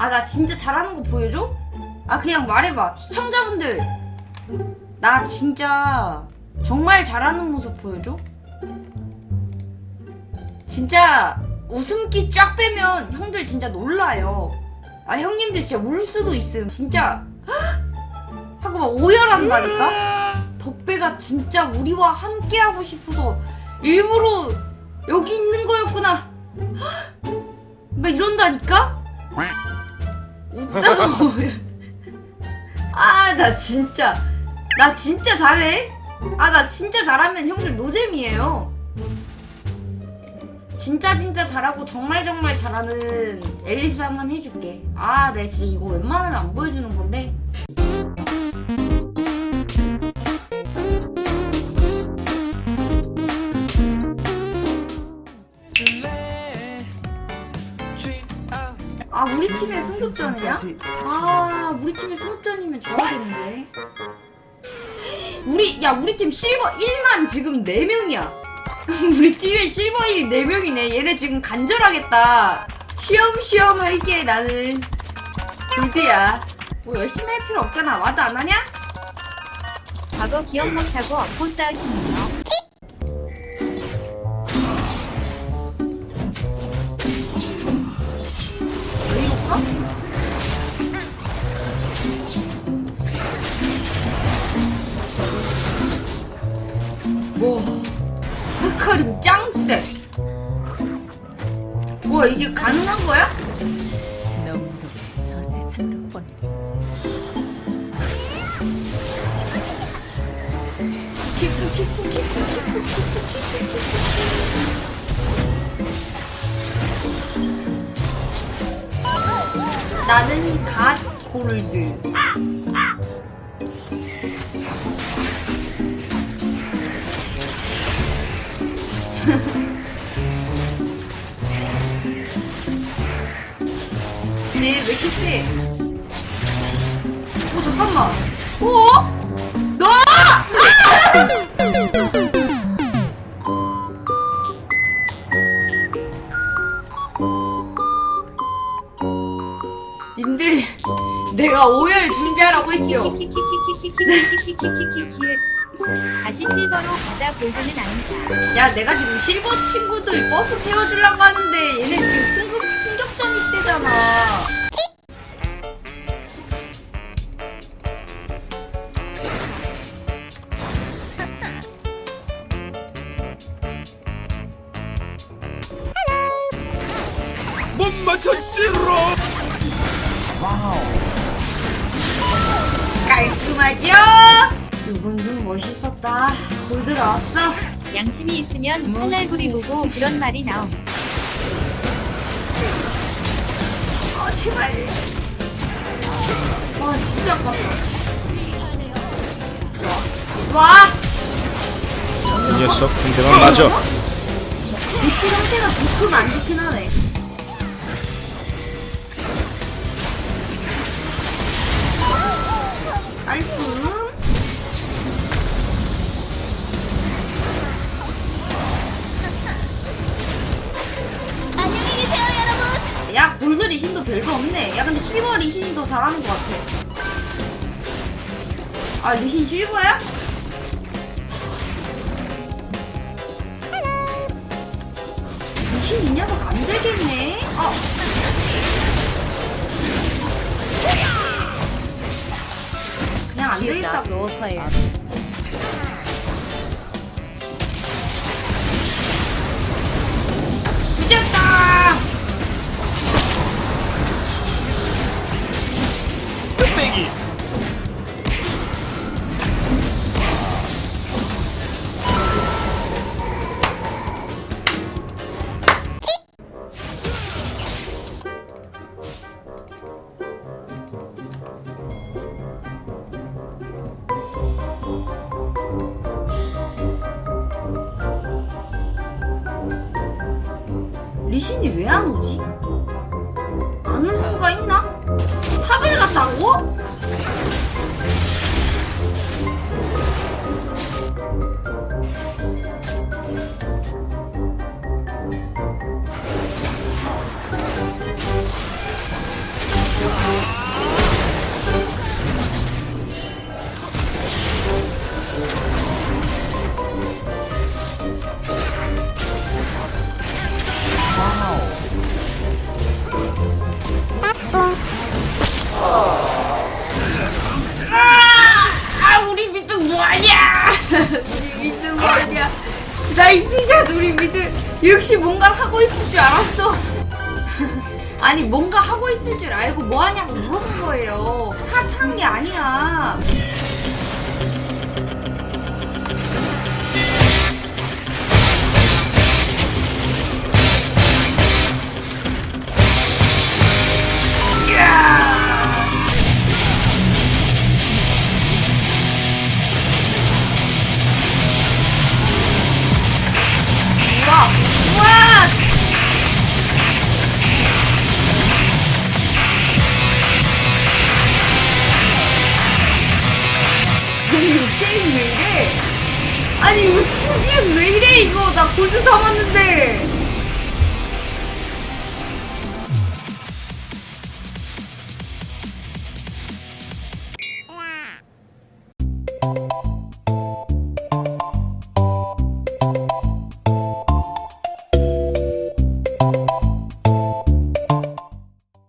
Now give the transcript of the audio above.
아 나 진짜 잘하는 거 보여줘? 아 그냥 말해봐. 시청자분들. 나 진짜 정말 잘하는 모습 보여줘? 진짜 웃음기 쫙 빼면 형들 진짜 놀라요. 아 형님들 진짜 울 수도 있음. 진짜 하고 막 오열한다니까? 덕배가 진짜 우리와 함께 하고 싶어서 일부러 여기 있는 거였구나. 막 이런다니까 웃다가 아나 진짜 나 진짜 잘해. 아 나 진짜 잘하면 형들 노잼이에요. 진짜 진짜 잘하고 정말 정말 잘하는 앨리스 한번 해줄게. 아내 진짜 이거 웬만하면 안 보여주는 건데 아 우리 팀의 승급전이야? 아. 우리 팀의 승급전이면 좋아하겠는데. 우리 야 우리 팀 실버 1만 지금 4명이야. 우리 팀에 실버 1 4명이네. 얘네 지금 간절하겠다. 쉬엄쉬엄 할게 나는. 골드야. 뭐 열심히 할 필요 없잖아. 와도 안 하냐? 과거 기억 못하고 업고 싸우시네요. 와, 헤카림 짱세. 와, 이게 가능한 거야? 너무도 저 세상으로 키프. 나는 갓 골드. 근데 왜 이렇게 세? 오 잠깐만. 어? 너! 님들 내가 오열 준비하라고 했죠. 키키키키키키키키키키키키키. 다시 실버로 가자 골드는 아니다. 야 내가 지금 실버 친구들 버스 태워주려고 하는데 얘네 지금 승급 승격전 있대잖아. 못 맞췄지로 깔끔하죠? 이건 좀 멋있었다. 골드 나왔어. 양심이 있으면 칼날구리 보고 그런 말이 나옴. 아 제발. 와 진짜 아깝다. 와. 이 녀석 상대방 맞아 위치 형태가 좋으면 안 좋긴 하네. 리신도 별거 없네. 야, 근데 실버 리신이 더 잘하는 것 같아. 아, 리신 실버야? 리신 이 녀석 안 되겠네. 어. 그냥 안 되겠다고. 뚝배기 리신이 왜 안 오지? 안 올 수가 있나? 탑을 갔다고? 나이스샷 우리 미드 역시 뭔가를 하고 있을 줄 알았어. 아니 뭔가 하고 있을 줄 알고 뭐하냐고 물어본 거예요. 핫한 게 아니야. 왜 이래? 아니 이거 스피드 왜 이래 이거 나 골드 삼았는데